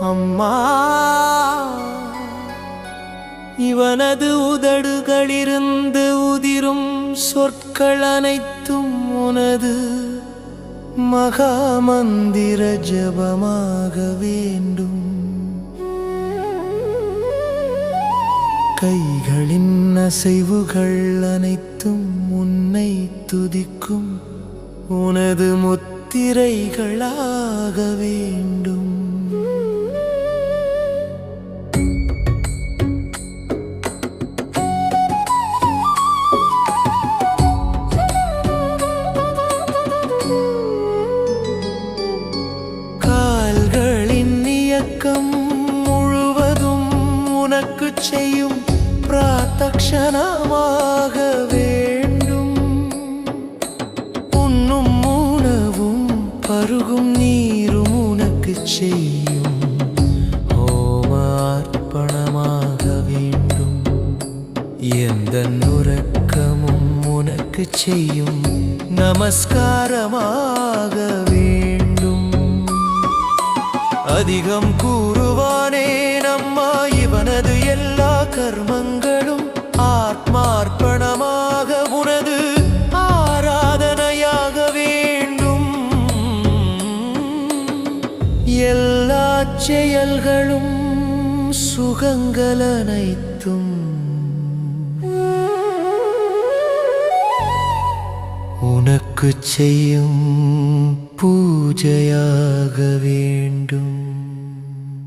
அம்மா இவனது உதடுகளிருந்து உதிரும் சொற்கள் அனைத்தும் உனது மகாமந்திர ஜபமாக வேண்டும். கைகளின் அசைவுகள் அனைத்தும் உன்னை துதிக்கும் உனது முத்திரைகளாக வேண்டும். உனக்கு செய்யும் பிராத்தக்ஷணமாக வேண்டும். உண்ணும் உணவும் பருகும் நீரும் உனக்கு செய்யும் ஹோமார்ப்பணமாக வேண்டும். எந்த உறக்கமும் உனக்கு செய்யும் நமஸ்காரமாக வேண்டும். அதிகம் கூறுவானே நம்மாய் கர்மங்களும் ஆத்மார்ப்பணமாக உனது ஆராதனையாக வேண்டும். எல்லா செயல்களும் சுகங்கள் அனைத்தும் உனக்கு செய்யும் பூஜையாக வேண்டும்.